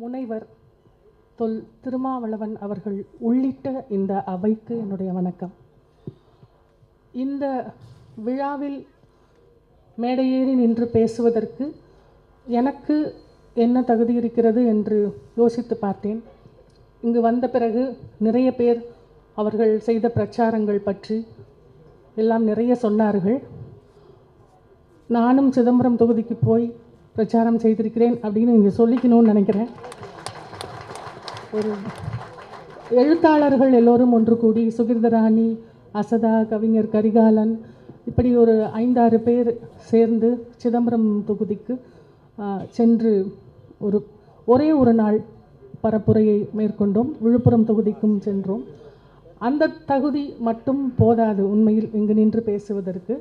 முனைவர் தொல் திருமாவளவன் அவர்கள் உள்ளிட்ட இந்த அவைக்கு என்னுடைய வணக்கம். இந்த விழாவில் மேடையேறி நின்று பேசுவதற்கு எனக்கு என்ன தகுதி இருக்கிறது என்று யோசித்து பார்த்தேன். இங்கு வந்த பிறகு நிறைய பேர் அவர்கள் செய்த பிரச்சாரங்கள் பற்றி எல்லாம் நிறைய சொன்னார்கள். நானும் சிதம்பரம் தொகுதிக்கு போய் பிரச்சாரம் செய்திருக்கிறேன் அப்படின்னு இங்கே சொல்லிக்கணும்னு நினைக்கிறேன். ஒரு எழுத்தாளர்கள் எல்லோரும் ஒன்று கூடி சுகிர்தராணி அசதா கவிஞர் கரிகாலன் இப்படி ஒரு ஐந்தாறு பேர் சேர்ந்து சிதம்பரம் தொகுதிக்கு சென்று ஒரு ஒரே ஒரு நாள் பரப்புரையை மேற்கொண்டோம். விழுப்புரம் தொகுதிக்கும் சென்றோம். அந்த தகுதி மட்டும் போதாது உண்மையில் இங்கு நின்று பேசுவதற்கு.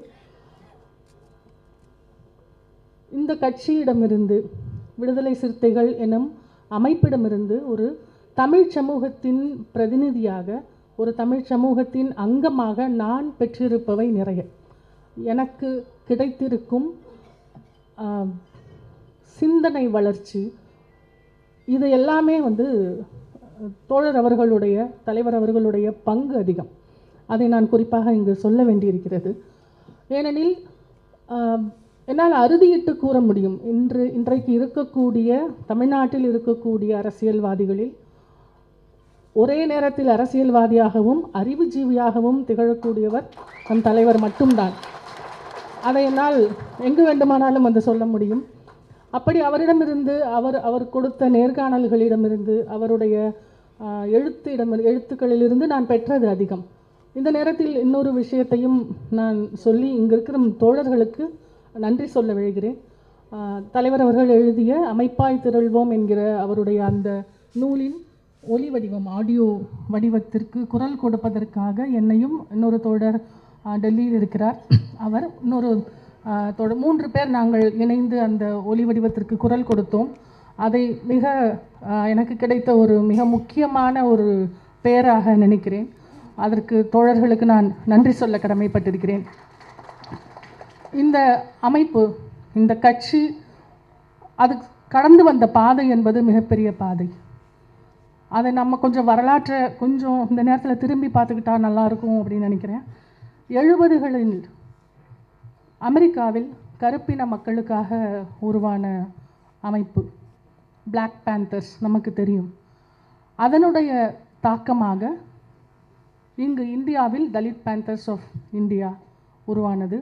இந்த கட்சியிடமிருந்து விடுதலை சிறுத்தைகள் எனும் அமைப்பிடமிருந்து ஒரு தமிழ் சமூகத்தின் பிரதிநிதியாக ஒரு தமிழ் சமூகத்தின் அங்கமாக நான் பெற்றிருப்பவை நிறைய. எனக்கு கிடைத்திருக்கும் சிந்தனை வளர்ச்சி இது எல்லாமே வந்து தோழர் அவர்களுடைய தலைவர் அவர்களுடைய பங்கு அதிகம். அதை நான் குறிப்பாக இங்கு சொல்ல வேண்டியிருக்கிறது. ஏனெனில் என்னால் அறுதியிட்டு கூற முடியும். இன்று இன்றைக்கு இருக்கக்கூடிய தமிழ்நாட்டில் இருக்கக்கூடிய அரசியல்வாதிகளில் ஒரே நேரத்தில் அரசியல்வாதியாகவும் அறிவுஜீவியாகவும் திகழக்கூடியவர் நம் தலைவர் மட்டும்தான். அதை என்னால் எங்கு வேண்டுமானாலும் வந்து சொல்ல முடியும். அப்படி அவரிடமிருந்து அவர் அவர் கொடுத்த நேர்காணல்களிடமிருந்து அவருடைய எழுத்து இடம் எழுத்துக்களிலிருந்து நான் பெற்றது அதிகம். இந்த நேரத்தில் இன்னொரு விஷயத்தையும் நான் சொல்லி இங்கு இருக்கிற தோழர்களுக்கு நன்றி சொல்ல விழுகிறேன். தலைவர் அவர்கள் எழுதிய அமைப்பாய் திரள்வோம் என்கிற அவருடைய அந்த நூலின் ஒலி வடிவம் ஆடியோ வடிவத்திற்கு குரல் கொடுப்பதற்காக என்னையும் இன்னொரு தோழர் டெல்லியில் இருக்கிறார். அவர் இன்னொரு தொட மூன்று பேர் நாங்கள் இணைந்து அந்த ஒலி வடிவத்திற்கு குரல் கொடுத்தோம். அதை மிக எனக்கு கிடைத்த ஒரு மிக முக்கியமான ஒரு பெயராக நினைக்கிறேன். அதற்கு தோழர்களுக்கு நான் நன்றி சொல்ல கடமைப்பட்டிருக்கிறேன். இந்த அமைப்பு இந்த கட்சி அது கடந்து வந்த பாதை என்பது மிகப்பெரிய பாதை. அதை நம்ம கொஞ்சம் வரலாற்றை கொஞ்சம் இந்த நேரத்தில் திரும்பி பார்த்துக்கிட்டா நல்லா இருக்கும் அப்படின்னு நினைக்கிறேன். எழுபதுகளில் அமெரிக்காவில் கருப்பின மக்களுக்காக உருவான அமைப்பு பிளாக் பேந்தர்ஸ் நமக்கு தெரியும். அதனுடைய தாக்கமாக இங்கு இந்தியாவில் தலித் பேந்தர்ஸ் ஆஃப் இந்தியா உருவானது.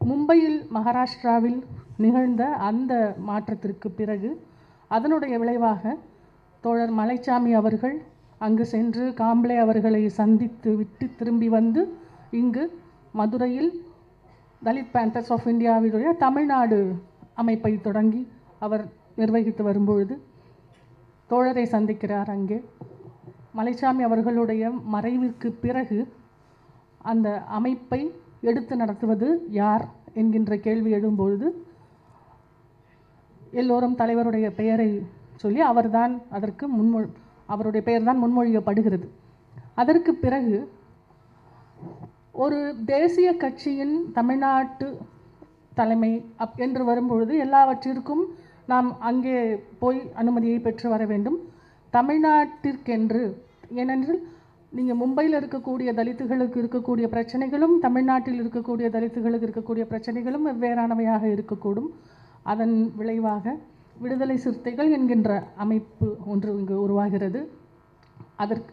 மும்பையில் மகாராஷ்டிராவில் நிகழ்ந்த அந்த மாற்றத்திற்கு பிறகு அதனுடைய விளைவாக தோழர் மலைச்சாமி அவர்கள் அங்கு சென்று காம்ப்ளே அவர்களை சந்தித்து விட்டு திரும்பி வந்து இங்கு மதுரையில் தலித் பேண்டர்ஸ் ஆஃப் இந்தியாவினுடைய தமிழ்நாடு அமைப்பை தொடங்கி அவர் நிர்வகித்து வரும்பொழுது தோழரை சந்திக்கிறார் அங்கே. மலைச்சாமி அவர்களுடைய மறைவிற்கு பிறகு அந்த அமைப்பை எடுத்து நடத்துவது யார் என்கின்ற கேள்வி எழும்பொழுது எல்லோரும் தலைவருடைய பெயரை சொல்லி அவர்தான் அதற்கு முன்மொழி அவருடைய பெயர் தான் முன்மொழியப்படுகிறது. அதற்கு பிறகு ஒரு தேசிய கட்சியின் தமிழ்நாட்டு தலைமை அப் என்று வரும்பொழுது எல்லாவற்றிற்கும் நாம் அங்கே போய் அனுமதியை பெற்று வர வேண்டும். தமிழ்நாட்டிற்கென்று ஏனென்றால் நீங்கள் மும்பையில் இருக்கக்கூடிய தலித்துகளுக்கு இருக்கக்கூடிய பிரச்சனைகளும் தமிழ்நாட்டில் இருக்கக்கூடிய தலித்துகளுக்கு இருக்கக்கூடிய பிரச்சனைகளும் வெவ்வேறானவையாக இருக்கக்கூடும். அதன் விளைவாக விடுதலை சிறுத்தைகள் என்கின்ற அமைப்பு ஒன்று இங்கு உருவாகிறது. அதற்கு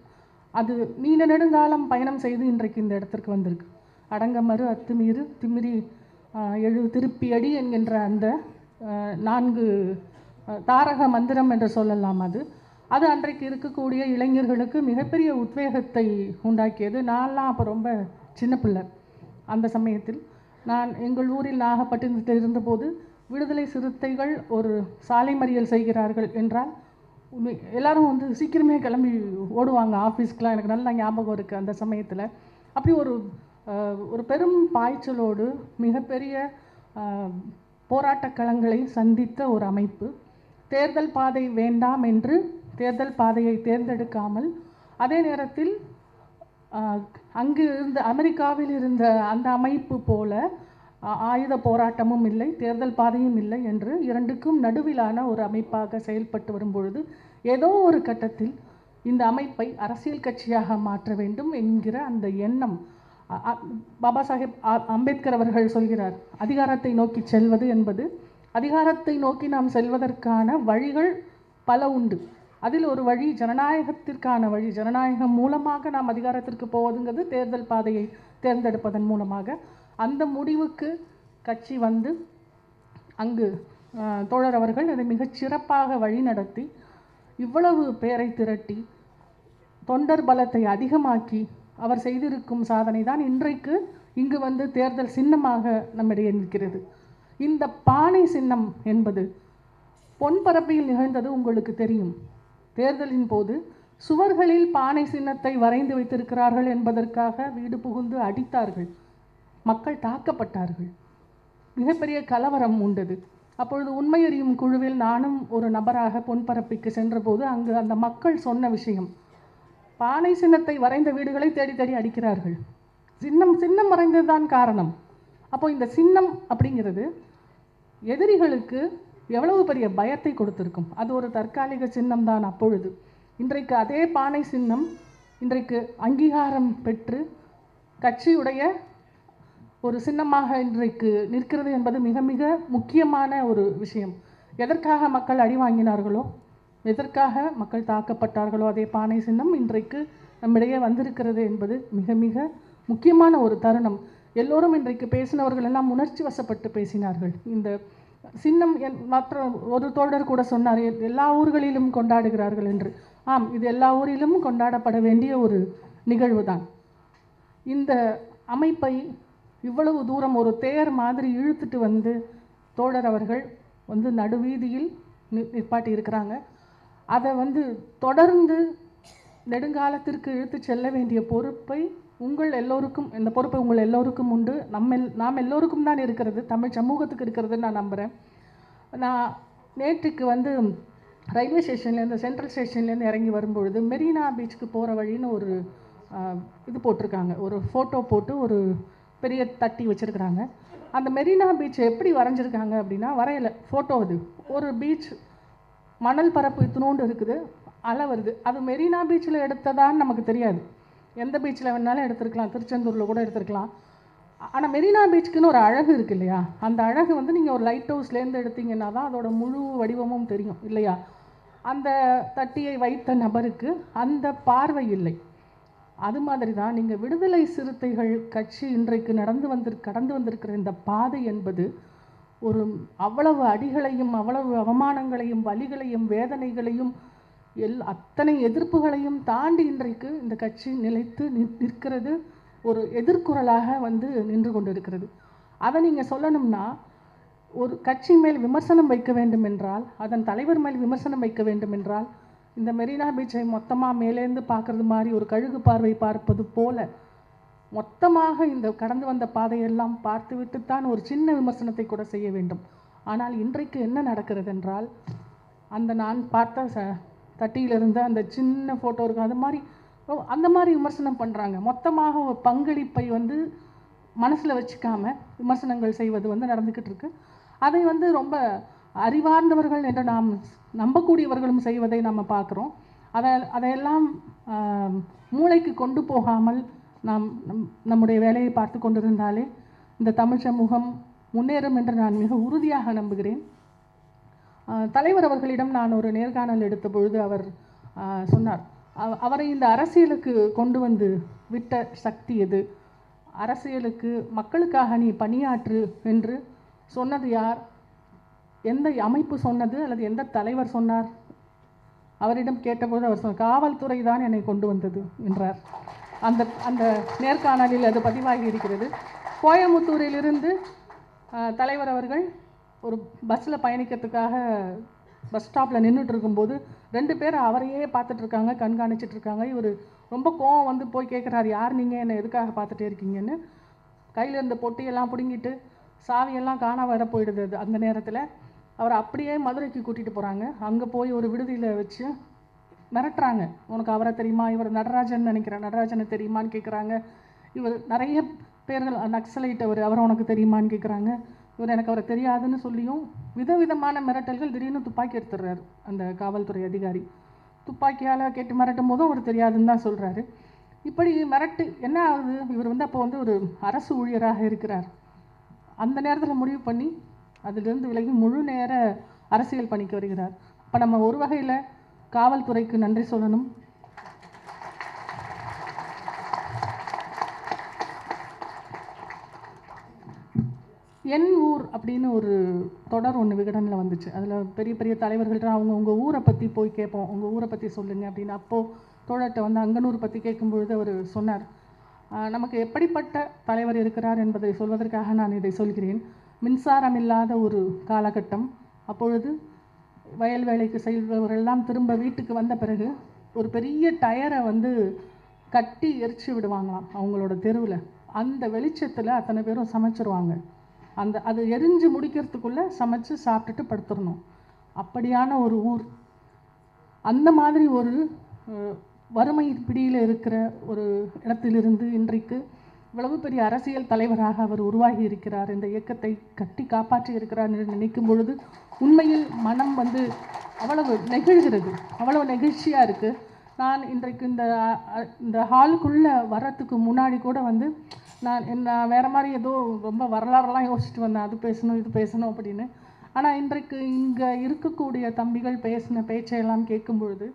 அது நீண்ட நெடுங்காலம் பயணம் செய்து இன்றைக்கு இந்த இடத்திற்கு வந்திருக்கு. அடங்கமறு அத்துமீறு திமிரி எழு திருப்பி அடி என்கின்ற அந்த நான்கு தாரக மந்திரம் என்று சொல்லலாம் அது. அது அன்றைக்கு இருக்கக்கூடிய இளைஞர்களுக்கு மிகப்பெரிய உத்வேகத்தை உண்டாக்கியது. நான்லாம் அப்போ ரொம்ப சின்ன பிள்ளை. அந்த சமயத்தில் நான் எங்கள் ஊரில் நாகப்பட்டினத்தில் இருந்தபோது விடுதலை சிறுத்தைகள் ஒரு சாலை மறியல் செய்கிறார்கள் என்றால் உண்மை எல்லாரும் வந்து சீக்கிரமே கிளம்பி ஓடுவாங்க ஆஃபீஸ்க்குலாம். எனக்கு நல்லா ஞாபகம் இருக்குது அந்த சமயத்தில். அப்படி ஒரு ஒரு பெரும் பாய்ச்சலோடு மிகப்பெரிய போராட்டக் களங்களை சந்தித்த ஒரு அமைப்பு தேர்தல் பாதை வேண்டாம் என்று தேர்தல் பாதையை தேர்ந்தெடுக்காமல் அதே நேரத்தில் அங்கு இருந்த அமெரிக்காவில் இருந்த அந்த அமைப்பு போல ஆயுத போராட்டமும் இல்லை தேர்தல் பாதையும் இல்லை என்று இரண்டுக்கும் நடுவிலான ஒரு அமைப்பாக செயல்பட்டு வரும்பொழுது ஏதோ ஒரு கட்டத்தில் இந்த அமைப்பை அரசியல் கட்சியாக மாற்ற வேண்டும் என்கிற அந்த எண்ணம் பாபா சாஹேப் அம்பேத்கர் அவர்கள் சொல்கிறார் அதிகாரத்தை நோக்கி செல்வது என்பது அதிகாரத்தை நோக்கி நாம் செல்வதற்கான வழிகள் பல உண்டு. அதில் ஒரு வழி ஜனநாயகத்திற்கான வழி. ஜனநாயகம் மூலமாக நாம் அதிகாரத்திற்கு போவதுங்கிறது தேர்தல் பாதையை தேர்ந்தெடுப்பதன் மூலமாக. அந்த முடிவுக்கு கட்சி வந்து அங்கு தோழர் அவர்கள் அதை மிகச் சிறப்பாக வழிநடத்தி இவ்வளவு பேரை திரட்டி தொண்டர் பலத்தை அதிகமாக்கி அவர் செய்திருக்கும் சாதனை தான் இன்றைக்கு இங்கு வந்து தேர்தல் சின்னமாக நம்மிடையே நிற்கிறது. இந்த பானை சின்னம் என்பது பொன்பரப்பியில் நிகழ்ந்தது உங்களுக்கு தெரியும். தேர்தலின் போது சுவர்களில் பானை சின்னத்தை வரைந்து வைத்திருக்கிறார்கள் என்பதற்காக வீடு புகுந்து அடித்தார்கள். மக்கள் தாக்கப்பட்டார்கள். மிகப்பெரிய கலவரம் உண்டது. அப்பொழுது உண்மை அறியும் குழுவில் நானும் ஒரு நபராக பொன்பரப்பிக்கு சென்றபோது அங்கு அந்த மக்கள் சொன்ன விஷயம் பானை சின்னத்தை வரைந்த வீடுகளை தேடி தேடி அடிக்கிறார்கள். சின்னம் சின்னம் வரைந்ததுதான் காரணம். அப்போ இந்த சின்னம் அப்படிங்கிறது எதிரிகளுக்கு எவ்வளவு பெரிய பயத்தை கொடுத்திருக்கும்? அது ஒரு தற்காலிக சின்னம் தான் அப்பொழுது. இன்றைக்கு அதே பானை சின்னம் இன்றைக்கு அங்கீகாரம் பெற்று கட்சியுடைய ஒரு சின்னமாக இன்றைக்கு நிற்கிறது என்பது மிக மிக முக்கியமான ஒரு விஷயம். எதற்காக மக்கள் அடி வாங்கினார்களோ எதற்காக மக்கள் தாக்கப்பட்டார்களோ அதே பானை சின்னம் இன்றைக்கு நம்மிடையே வந்திருக்கிறது என்பது மிக மிக முக்கியமான ஒரு தருணம். எல்லோரும் இன்றைக்கு பேசினவர்கள் எல்லாம் உணர்ச்சி வசப்பட்டு பேசினார்கள். இந்த சின்னம் என்- மற்ற ஒரு தோழர் கூட சொன்னார் எல்லா ஊர்களிலும் கொண்டாடுகிறார்கள் என்று. ஆம் இது எல்லா ஊரிலும் கொண்டாடப்பட வேண்டிய ஒரு நிகழ்வு தான் இந்த அமைப்பை இவ்வளவு தூரம் ஒரு தேர் மாதிரி இழுத்துட்டு வந்து தோழர் அவர்கள் வந்து நடுவீதியில் நி- நிற்பாட்டி இருக்கிறாங்க அதை வந்து தொடர்ந்து நெடுங்காலத்திற்கு இழுத்து செல்ல வேண்டிய பொறுப்பை உங்கள் எல்லோருக்கும் இந்த பொறுப்பு உங்கள் எல்லோருக்கும் உண்டு. நம்ம நாம் எல்லோருக்கும் தான் இருக்கிறது. தமிழ் சமூகத்துக்கு இருக்கிறதுன்னு நான் நம்புகிறேன் நான் நேற்றுக்கு வந்து ரயில்வே ஸ்டேஷன்லேருந்து சென்ட்ரல் ஸ்டேஷன்லேருந்து இறங்கி வரும்பொழுது மெரினா பீச்சுக்கு போகிற வழின்னு ஒரு இது போட்டிருக்காங்க. ஒரு ஃபோட்டோ போட்டு ஒரு பெரிய தட்டி வச்சுருக்குறாங்க. அந்த மெரினா பீச் எப்படி வரைஞ்சிருக்காங்க அப்படின்னா வரையலை. ஃபோட்டோ அது. ஒரு பீச் மணல் பரப்பு இத்தினோண்டு இருக்குது. அலை வருது. அது மெரினா பீச்சில் எடுத்ததான்னு நமக்கு தெரியாது. எந்த பீச்சில் வேணாலும் எடுத்துருக்கலாம். திருச்செந்தூரில் கூட எடுத்துருக்கலாம். ஆனால் மெரினா பீச்சுக்குன்னு ஒரு அழகு இருக்கு இல்லையா? அந்த அழகு வந்து நீங்கள் ஒரு லைட் ஹவுஸ்லேருந்து எடுத்தீங்கன்னா தான் அதோட முழு வடிவமும் தெரியும் இல்லையா? அந்த தட்டியை வைத்த நபருக்கு அந்த பார்வை இல்லை. அது மாதிரி தான் நீங்கள் விடுதலை சிறுத்தைகள் கட்சி இன்றைக்கு நடந்து வந்து கடந்து வந்திருக்கிற இந்த பாதை என்பது ஒரு அவ்வளவு அடிகளையும் அவ்வளவு அவமானங்களையும் வலிகளையும் வேதனைகளையும் எல் அத்தனை எதிர்ப்புகளையும் தாண்டி இன்றைக்கு இந்த கட்சி நிலைத்து நிற்- நிற்கிறது. ஒரு எதிர்குரலாக வந்து நின்று கொண்டிருக்கிறது. அதை நீங்கள் சொல்லணும்னா ஒரு கட்சி மேல் விமர்சனம் வைக்க வேண்டும் என்றால் அதன் தலைவர் மேல் விமர்சனம் வைக்க வேண்டும் என்றால் இந்த மெரினா பீச்சை மொத்தமாக மேலேருந்து பார்க்குறது மாதிரி ஒரு கழுகு பார்வை பார்ப்பது போல மொத்தமாக இந்த கடந்து வந்த பாதையெல்லாம் பார்த்துவிட்டுத்தான் ஒரு சின்ன விமர்சனத்தை கூட செய்ய வேண்டும். ஆனால் இன்றைக்கு என்ன நடக்கிறது என்றால் அந்த நான் பார்த்த ச தட்டியில் இருந்த அந்த சின்ன ஃபோட்டோ இருக்கும். அது மாதிரி அந்த மாதிரி விமர்சனம் பண்ணுறாங்க மொத்தமாக ஒரு பங்களிப்பை வந்து மனசில் வச்சுக்காம விமர்சனங்கள் செய்வது வந்து நடந்துக்கிட்டு இருக்கு. அதை வந்து ரொம்ப அறிவார்ந்தவர்கள் என்று நாம் நம்பக்கூடியவர்களும் செய்வதை நம்ம பார்க்குறோம். அதை அதையெல்லாம் மூளைக்கு கொண்டு போகாமல் நாம் நம் நம்முடைய வேலையை பார்த்து கொண்டிருந்தாலே இந்த தமிழ் சமூகம் முன்னேறும் என்று நான் மிக உறுதியாக நம்புகிறேன். தலைவர் அவர்களிடம் நான் ஒரு நேர்காணல் எடுத்த பொழுது அவர் சொன்னார் அவ- அவரை இந்த அரசியலுக்கு கொண்டு வந்து விட்ட சக்தி எது? அரசியலுக்கு மக்களுக்காக நீ பணியாற்று என்று சொன்னது யார்? எந்த அமைப்பு சொன்னது அல்லது எந்த தலைவர் சொன்னார்? அவரிடம் கேட்டபோது அவர் சொன்னார் காவல்துறை தான் என்னை கொண்டு வந்தது என்றார். அந்த அந்த நேர்காணலில் அது பதிவாகி இருக்கிறது. கோயமுத்தூரிலிருந்து தலைவர் அவர்கள் ஒரு பஸ்ஸில் பயணிக்கிறதுக்காக பஸ் ஸ்டாப்பில் நின்றுட்டு இருக்கும்போது ரெண்டு பேர் அவரையே பார்த்துட்ருக்காங்க கண்காணிச்சிட்ருக்காங்க இவர் ரொம்ப கோவம் வந்து போய் கேட்குறாரு யார் நீங்கள் என்னை எதுக்காக பார்த்துட்டே இருக்கீங்கன்னு? கையில் இருந்த பொட்டியெல்லாம் பிடுங்கிட்டு சாவியெல்லாம் காண வர போயிடுது அது அந்த நேரத்தில். அவரை அப்படியே மதுரைக்கு கூட்டிகிட்டு போகிறாங்க அங்கே போய் ஒரு விடுதியில் வச்சு மிரட்டுறாங்க. உனக்கு அவரை தெரியுமா? இவர் நடராஜன் நினைக்கிறேன். நடராஜனை தெரியுமான்னு கேட்குறாங்க இவர் நிறைய பேர்கள் நக்சலைட் அவர் அவரை உனக்கு தெரியுமான்னு கேட்குறாங்க இவர் எனக்கு அவரை தெரியாதுன்னு சொல்லியும் விதவிதமான மிரட்டல்கள் திடீர்னு துப்பாக்கி எடுத்துடுறாரு அந்த காவல்துறை அதிகாரி. துப்பாக்கியால் கேட்டு மிரட்டும் போதும் அவர் தெரியாதுன்னு தான் சொல்கிறாரு இப்படி மிரட்டு என்ன ஆகுது? இவர் வந்து அப்போ வந்து ஒரு அரசு ஊழியராக இருக்கிறார். அந்த நேரத்தில் முடிவு பண்ணி அதிலிருந்து விலகி முழு நேர அரசியல் பணிக்கு வருகிறார். அப்போ நம்ம ஒரு வகையில் காவல்துறைக்கு நன்றி சொல்லணும். என் ஊர் அப்படின்னு ஒரு தொடர் ஒன்று விகடனில் வந்துச்சு. அதில் பெரிய பெரிய தலைவர்கள்ட்ட அவங்க உங்கள் ஊரை பற்றி போய் கேட்போம். உங்கள் ஊரை பற்றி சொல்லுங்கள் அப்படின்னு அப்போது தோழர்கிட்ட வந்து அங்கனூர் பற்றி கேட்கும்பொழுது அவர் சொன்னார். நமக்கு எப்படிப்பட்ட தலைவர் இருக்கிறார் என்பதை சொல்வதற்காக நான் இதை சொல்கிறேன். மின்சாரம் இல்லாத ஒரு காலகட்டம். அப்பொழுது வயல் வேலைக்கு செல்பவர்கள்லாம் திரும்ப வீட்டுக்கு வந்த பிறகு ஒரு பெரிய டயரை வந்து கட்டி எரிச்சு விடுவாங்களாம் அவங்களோட தெருவில். அந்த வெளிச்சத்தில் அத்தனை பேரும் சமைச்சிருவாங்க. அந்த அது எரிஞ்சு முடிக்கிறதுக்குள்ளே சமைச்சு சாப்பிட்டுட்டு படுத்துடணும். அப்படியான ஒரு ஊர். அந்த மாதிரி ஒரு வறுமை பிடியில் இருக்கிற ஒரு இடத்திலிருந்து இன்றைக்கு இவ்வளவு பெரிய அரசியல் தலைவராக அவர் உருவாகி இருக்கிறார். இந்த இயக்கத்தை கட்டி காப்பாற்றி இருக்கிறார் என்று நினைக்கும் பொழுது உண்மையில் மனம் வந்து அவ்வளவு நெகிழ்கிறது. அவ்வளவு நெகிழ்ச்சியாக இருக்குது நான் இன்றைக்கு இந்த இந்த ஹாலுக்குள்ளே வர்றதுக்கு முன்னாடி கூட வந்து நான் நான் வேறு மாதிரி ஏதோ ரொம்ப வரலாறுலாம் யோசிச்சுட்டு வந்தேன். அது பேசணும் இது பேசணும் அப்படின்னு. ஆனால் இன்றைக்கு இங்கே இருக்கக்கூடிய தம்பிகள் பேசின பேச்சையெல்லாம் கேட்கும்பொழுது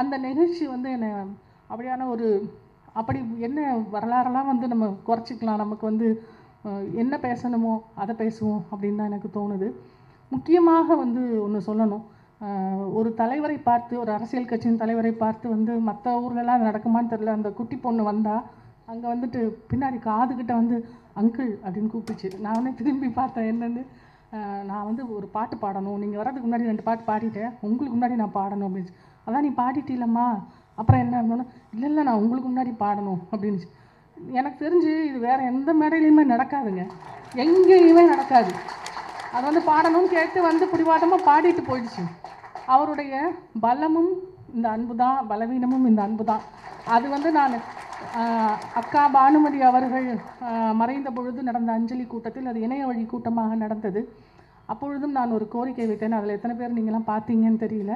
அந்த நிகழ்ச்சி வந்து என்னை அப்படியான ஒரு அப்படி என்ன வரலாறெல்லாம் வந்து நம்ம குறைச்சிக்கலாம். நமக்கு வந்து என்ன பேசணுமோ அதை பேசுவோம் அப்படின்னு தான் எனக்கு தோணுது. முக்கியமாக வந்து ஒன்று சொல்லணும். ஒரு தலைவரை பார்த்து ஒரு அரசியல் கட்சியின் தலைவரை பார்த்து வந்து மற்ற ஊர்லலாம் அது நடக்குமான்னு தெரில அந்த குட்டி பொண்ணு வந்தால் அங்கே வந்துட்டு பின்னாடி காதுகிட்ட வந்து அங்கிள் அப்படின்னு கூப்பிடுச்சு. நான் வந்து திரும்பி பார்த்தேன் என்னன்னு? நான் வந்து ஒரு பாட்டு பாடணும். நீங்கள் வர்றதுக்கு முன்னாடி ரெண்டு பாட்டு பாடிட்டேன். உங்களுக்கு முன்னாடி நான் பாடணும் அப்படின்னு அதான் நீ பாடிட்டீலம்மா. அப்புறம் என்ன? பண்ணணும் இல்லை இல்லை நான் உங்களுக்கு முன்னாடி பாடணும் அப்படின்னுச்சு எனக்கு தெரிஞ்சு இது வேறு எந்த மேடையிலையுமே நடக்காதுங்க. எங்கேயுமே நடக்காது. அது வந்து பாடணும்னு கேட்டு வந்து பிடிவாட்டமாக பாடிட்டு போயிடுச்சு. அவருடைய பலமும் இந்த அன்பு தான் பலவீனமும் இந்த அன்பு தான் அது வந்து நான் அக்கா பானுமதி அவர்கள் மறைந்த பொழுது நடந்த அஞ்சலி கூட்டத்தில் அது இணைய வழி கூட்டமாக நடந்தது. அப்பொழுதும் நான் ஒரு கோரிக்கை வைத்தேன். அதில் எத்தனை பேர் நீங்களாம் பார்த்தீங்கன்னு தெரியல.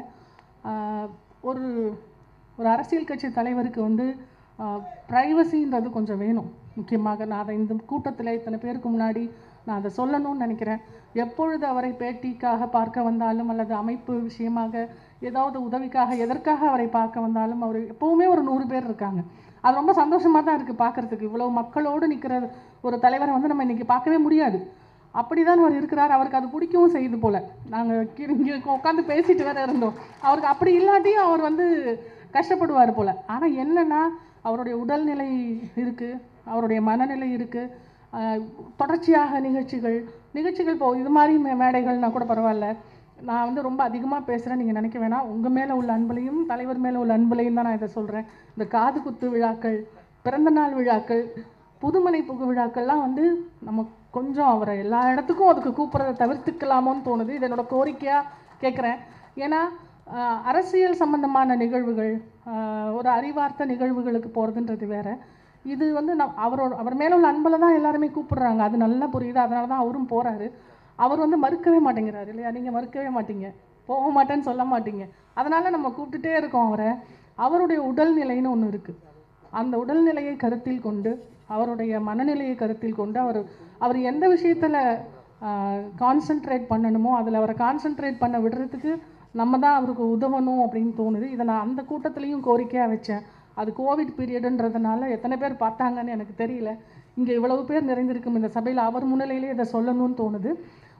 ஒரு ஒரு அரசியல் கட்சி தலைவருக்கு வந்து ப்ரைவசின்றது கொஞ்சம் வேணும். முக்கியமாக நான் அதை இந்த கூட்டத்தில் இத்தனை பேருக்கு முன்னாடி நான் அதை சொல்லணும்னு நினைக்கிறேன். எப்பொழுது அவரை பேட்டிக்காக பார்க்க வந்தாலும் அல்லது அமைப்பு விஷயமாக ஏதாவது உதவிக்காக எதற்காக அவரை பார்க்க வந்தாலும் அவர் எப்போவுமே ஒரு நூறு பேர் இருக்காங்க. அது ரொம்ப சந்தோஷமாக தான் இருக்குது பார்க்குறதுக்கு. இவ்வளோ மக்களோடு நிற்கிற ஒரு தலைவரை வந்து நம்ம இன்றைக்கி பார்க்கவே முடியாது. அப்படிதான் அவர் இருக்கிறார். அவருக்கு அது பிடிக்கவும் செய்யுது போல். நாங்கள் இங்கே உட்காந்து பேசிட்டு வேற இருந்தோம். அவருக்கு அப்படி இல்லாட்டியும் அவர் வந்து கஷ்டப்படுவார் போல். ஆனால் என்னென்னா அவருடைய உடல்நிலை இருக்குது அவருடைய மனநிலை இருக்குது தொடர்ச்சியாக நிகழ்ச்சிகள் நிகழ்ச்சிகள் போ இது மாதிரி மேடைகள்னால் கூட பரவாயில்ல. நான் வந்து ரொம்ப அதிகமாக பேசுகிறேன் நீங்கள் நினைக்க வேணாம். உங்கள் மேலே உள்ள அன்புலையும் தலைவர் மேலே உள்ள அன்புலையும் தான் நான் இதை சொல்கிறேன் இந்த காது குத்து விழாக்கள் பிறந்தநாள் விழாக்கள் புதுமனை புகு விழாக்கள்லாம் வந்து நம்ம கொஞ்சம் அவரை எல்லா இடத்துக்கும் அதுக்கு கூப்பிட்றத தவிர்த்துக்கலாமோன்னு தோணுது. இது என்னோட கோரிக்கையாக கேட்குறேன் ஏன்னா அரசியல் சம்பந்தமான நிகழ்வுகள் ஒரு அறிவார்த்த நிகழ்வுகளுக்கு போகிறதுன்றது வேறு. இது வந்து நம் அவரோட அவர் மேலே உள்ள அன்பில் தான் எல்லாருமே கூப்பிடுறாங்க. அது நல்லா புரியுது. அதனால தான் அவரும் போகிறாரு அவர் வந்து மறுக்கவே மாட்டேங்கிறார் இல்லையா? நீங்கள் மறுக்கவே மாட்டீங்க. போக மாட்டேன்னு சொல்ல மாட்டீங்க. அதனால் நம்ம கூப்பிட்டுட்டே இருக்கோம் அவரை. அவருடைய உடல்நிலைன்னு ஒன்று இருக்குது அந்த உடல்நிலையை கருத்தில் கொண்டு அவருடைய மனநிலையை கருத்தில் கொண்டு அவர் அவர் எந்த விஷயத்தில் கான்சென்ட்ரேட் பண்ணணுமோ அதில் அவரை கான்சென்ட்ரேட் பண்ண விடுறதுக்கு நம்ம தான் அவருக்கு உதவணும் அப்படின்னு தோணுது. இதை நான் அந்த கூட்டத்துலேயும் கோரிக்கையாக வச்சேன். அது கோவிட் பீரியடுன்றதுனால எத்தனை பேர் பார்த்தாங்கன்னு எனக்கு தெரியல. இங்கே இவ்வளவு பேர் நிறைந்திருக்கும். இந்த சபையில் அவர் முன்னிலையிலே இதை சொல்லணும்னு தோணுது.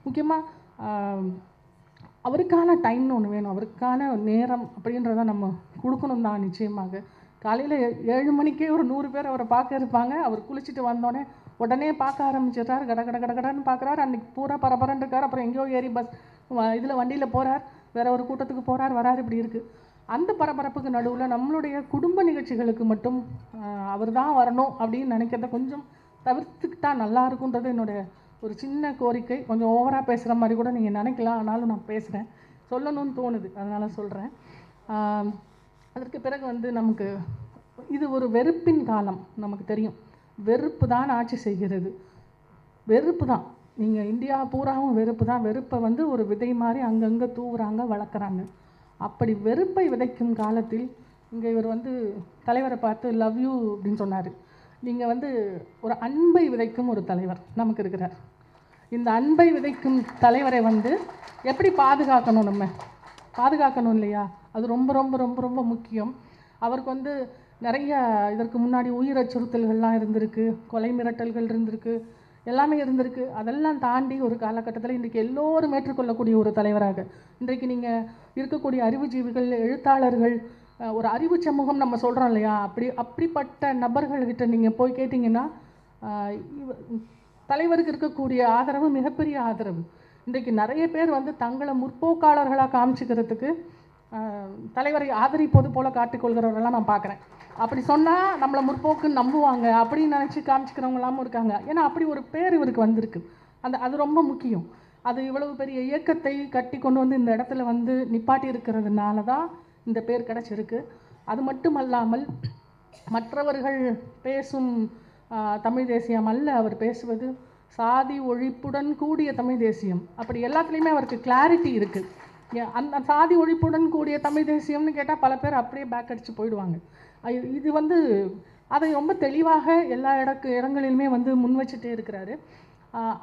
முக்கியமாக அவருக்கான டைம்னு ஒன்று வேணும். அவருக்கான நேரம் அப்படின்றத நம்ம கொடுக்கணும் தான் நிச்சயமாக. காலையில் ஏழு மணிக்கே ஒரு நூறு பேர் அவரை பார்க்க இருப்பாங்க. அவர் குளிச்சுட்டு வந்தோடனே உடனே பார்க்க ஆரம்பிச்சிடுறாரு. கட கட கட கடன்னு பார்க்குறாரு. அன்றைக்கி பூரா பரபரன்னு இருக்கார். அப்புறம் எங்கேயோ ஏறி பஸ் இதில் வண்டியில் போகிறார் வேற ஒரு கூட்டத்துக்கு போகிறார் வரார். இப்படி இருக்குது அந்த பரபரப்புக்கு நடுவில் நம்மளுடைய குடும்ப நிகழ்ச்சிகளுக்கு மட்டும் அவர் தான் வரணும் அப்படின்னு நினைக்கிறத கொஞ்சம் தவிர்த்துக்கிட்டால் நல்லா இருக்குன்றது என்னுடைய ஒரு சின்ன கோரிக்கை கொஞ்சம் ஓவராக பேசுகிற மாதிரி கூட நீங்கள் நினைக்கலாம். ஆனாலும் நான் பேசுகிறேன் சொல்லணும்னு தோணுது. அதனால் சொல்கிறேன் அதற்கு பிறகு வந்து நமக்கு இது ஒரு வெறுப்பின் காலம் நமக்கு தெரியும். வெறுப்பு தான் ஆட்சி செய்கிறது. வெறுப்பு தான். நீங்கள் இந்தியா பூராவும் வெறுப்பு தான். வெறுப்பை வந்து ஒரு விதை மாதிரி அங்கங்கே தூவுறாங்க வளர்க்குறாங்க. அப்படி வெறுப்பை விதைக்கும் காலத்தில் இங்கே இவர் வந்து தலைவரை பார்த்து லவ் யூ அப்படின்னு சொன்னார். நீங்கள் வந்து ஒரு அன்பை விதைக்கும் ஒரு தலைவர் நமக்கு இருக்கிறார். இந்த அன்பை விதைக்கும் தலைவரை வந்து எப்படி பாதுகாக்கணும் நம்ம? பாதுகாக்கணும் இல்லையா? அது ரொம்ப ரொம்ப ரொம்ப ரொம்ப முக்கியம். அவருக்கு வந்து நிறைய இதற்கு முன்னாடி உயிர் அச்சுறுத்தல்கள்லாம் இருந்திருக்கு கொலை மிரட்டல்கள் இருந்திருக்கு எல்லாமே இருந்திருக்கு. அதெல்லாம் தாண்டி ஒரு காலகட்டத்தில் இன்றைக்கு எல்லோரும் ஏற்றுக்கொள்ளக்கூடிய ஒரு தலைவராக. இன்றைக்கு நீங்கள் இருக்கக்கூடிய அறிவுஜீவிகள் எழுத்தாளர்கள் ஒரு அறிவு சமூகம் நம்ம சொல்கிறோம் இல்லையா? அப்படி அப்படிப்பட்ட நபர்கள்கிட்ட நீங்கள் போய் கேட்டிங்கன்னா தலைவருக்கு இருக்கக்கூடிய ஆதரவு மிகப்பெரிய ஆதரவு. இன்றைக்கு நிறைய பேர் வந்து தங்களை முற்போக்காளர்களாக காமிச்சிக்கிறதுக்கு தலைவரை ஆதரிப்பது போல காட்டிக்கொள்கிறவரெல்லாம் நான் பார்க்குறேன். அப்படி சொன்னால் நம்மளை முற்போக்குன்னு நம்புவாங்க. அப்படின்னு நினச்சி காமிச்சிக்கிறவங்களாமும் இருக்காங்க. ஏன்னா அப்படி ஒரு பேர் இவருக்கு வந்திருக்கு. அந்த அது ரொம்ப முக்கியம். அது இவ்வளவு பெரிய இயக்கத்தை கட்டி கொண்டு வந்து இந்த இடத்துல வந்து நிப்பாட்டி இருக்கிறதுனால தான் இந்த பேர் கிடச்சிருக்கு. அது மட்டும் அல்லாமல் மற்றவர்கள் பேசும் தமிழ் தேசியம் அல்ல அவர் பேசுவது சாதி ஒழிப்புடன் கூடிய தமிழ் தேசியம். அப்படி எல்லாத்துலேயுமே அவருக்கு கிளாரிட்டி இருக்குது அந்த சாதி ஒழிப்புடன் கூடிய தமிழ் தேசியம்னு கேட்டால் பல பேர் அப்படியே பேக் அடித்து போயிடுவாங்க. இது வந்து அதை ரொம்ப தெளிவாக எல்லா இடக்கு இடங்களிலுமே வந்து முன் வச்சுட்டே இருக்கிறாரு.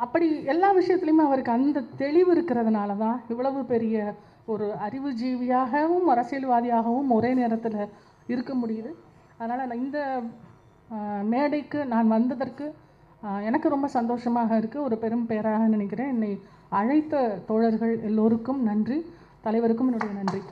அப்படி எல்லா விஷயத்துலையுமே அவருக்கு அந்த தெளிவு இருக்கிறதுனால தான் இவ்வளவு பெரிய ஒரு அறிவுஜீவியாகவும் அரசியல்வாதியாகவும் ஒரே நேரத்தில் இருக்க முடியுது. அதனால் நான் இந்த மேடைக்கு நான் வந்ததற்கு எனக்கு ரொம்ப சந்தோஷமாக இருக்குது ஒரு பெரும் பேராக நினைக்கிறேன். என்னை அழைத்த தோழர்கள் எல்லோருக்கும் நன்றி. தலைவருக்கும் என்னுடைய நன்றி.